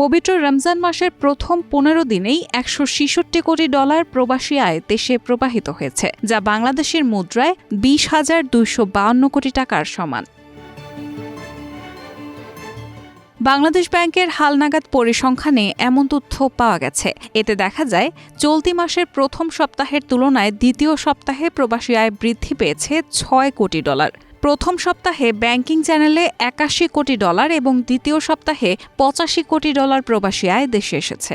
পবিত্র রমজান মাসের প্রথম পনেরো দিনেই একশো ছেষট্টি কোটি ডলার প্রবাসী আয় দেশে প্রবাহিত হয়েছে, যা বাংলাদেশের মুদ্রায় বিশ হাজার দুইশো বাউন্ন কোটি টাকার সমান। বাংলাদেশ ব্যাংকের হালনাগাদ পরিসংখ্যানে এমন তথ্য পাওয়া গেছে। এতে দেখা যায়, চলতি মাসের প্রথম সপ্তাহের তুলনায় দ্বিতীয় সপ্তাহে প্রবাসী আয় বৃদ্ধি পেয়েছে ছয় কোটি ডলার। প্রথম সপ্তাহে ব্যাংকিং চ্যানেলে একাশি কোটি ডলার এবং দ্বিতীয় সপ্তাহে পঁচাশি কোটি ডলার প্রবাসী আয় দেশে এসেছে।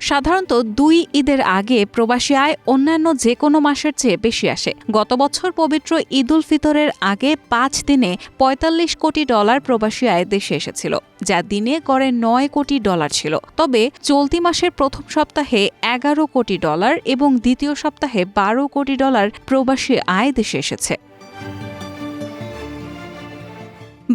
সাধারণত দুই ঈদের আগে প্রবাসী আয় অন্যান্য যে কোনো মাসের চেয়ে বেশি আসে। গত বছর পবিত্র ঈদ উল ফিতরের আগে পাঁচ দিনে ৪৫ কোটি ডলার প্রবাসী আয় দেশে এসেছিল, যা দিনে গড়ে নয় কোটি ডলার ছিল। তবে চলতি মাসের প্রথম সপ্তাহে এগারো কোটি ডলার এবং দ্বিতীয় সপ্তাহে বারো কোটি ডলার প্রবাসী আয় দেশে এসেছে।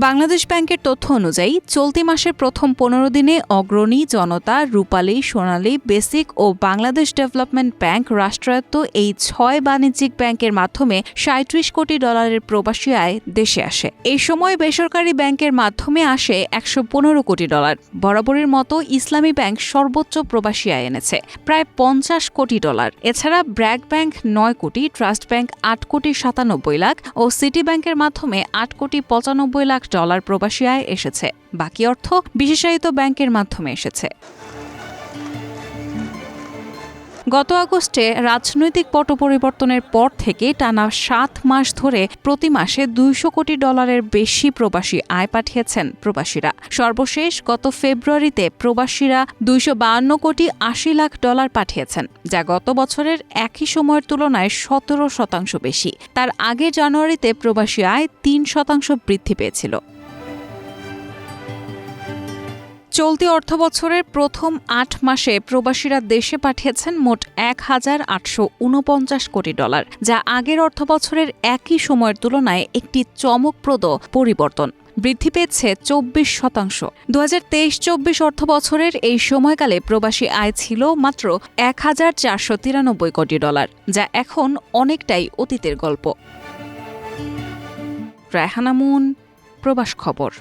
বাংলাদেশ ব্যাংকের তথ্য অনুযায়ী, চলতি মাসের প্রথম পনেরো দিনে অগ্রণী জনতা রূপালী, সোনালী, বেসিক ও বাংলাদেশ ডেভেলপমেন্ট ব্যাংক রাষ্ট্রায়ত্ত এই ছয় বাণিজ্যিক ব্যাংকের মাধ্যমে সাঁত্রিশ কোটি ডলারের প্রবাসী আয় দেশে আসে। এই সময় বেসরকারি ব্যাংকের মাধ্যমে আসে একশো পনেরো কোটি ডলার। বরাবরের মতো ইসলামী ব্যাংক সর্বোচ্চ প্রবাসী আয় এনেছে, প্রায় পঞ্চাশ কোটি ডলার। এছাড়া ব্র্যাক ব্যাংক নয় কোটি, ট্রাস্ট ব্যাংক আট কোটি সাতানব্বই লাখ ও সিটি ব্যাংকের মাধ্যমে আট কোটি পঁচানব্বই লাখ ডলার প্রবাসী আয় এসেছে। বাকি অর্থ বিশেষায়িত ব্যাংকের মাধ্যমে এসেছে। গত আগস্টে রাজনৈতিক পট পরিবর্তনের পর থেকে টানা সাত মাস ধরে প্রতি মাসে দুইশো কোটি ডলারের বেশি প্রবাসী আয় পাঠিয়েছেন প্রবাসীরা। সর্বশেষ গত ফেব্রুয়ারিতে প্রবাসীরা দুইশো কোটি আশি লাখ ডলার পাঠিয়েছেন, যা গত বছরের একই সময়ের তুলনায় সতেরো শতাংশ বেশি। তার আগে জানুয়ারিতে প্রবাসী আয় তিন শতাংশ বৃদ্ধি পেয়েছিল। চলতি অর্থবছরের প্রথম আট মাসে প্রবাসীরা দেশে পাঠিয়েছেন মোট এক হাজার আটশো উনপঞ্চাশ কোটি ডলার, যা আগের অর্থবছরের একই সময়ের তুলনায় একটি চমকপ্রদ পরিবর্তন। বৃদ্ধি পেয়েছে চব্বিশ শতাংশ। দু হাজার তেইশ চব্বিশ অর্থ বছরের এই সময়কালে প্রবাসী আয় ছিল মাত্র এক হাজার চারশো তিরানব্বই কোটি ডলার, যা এখন অনেকটাই অতীতের গল্প। রায়হানামুন প্রবাস খবর।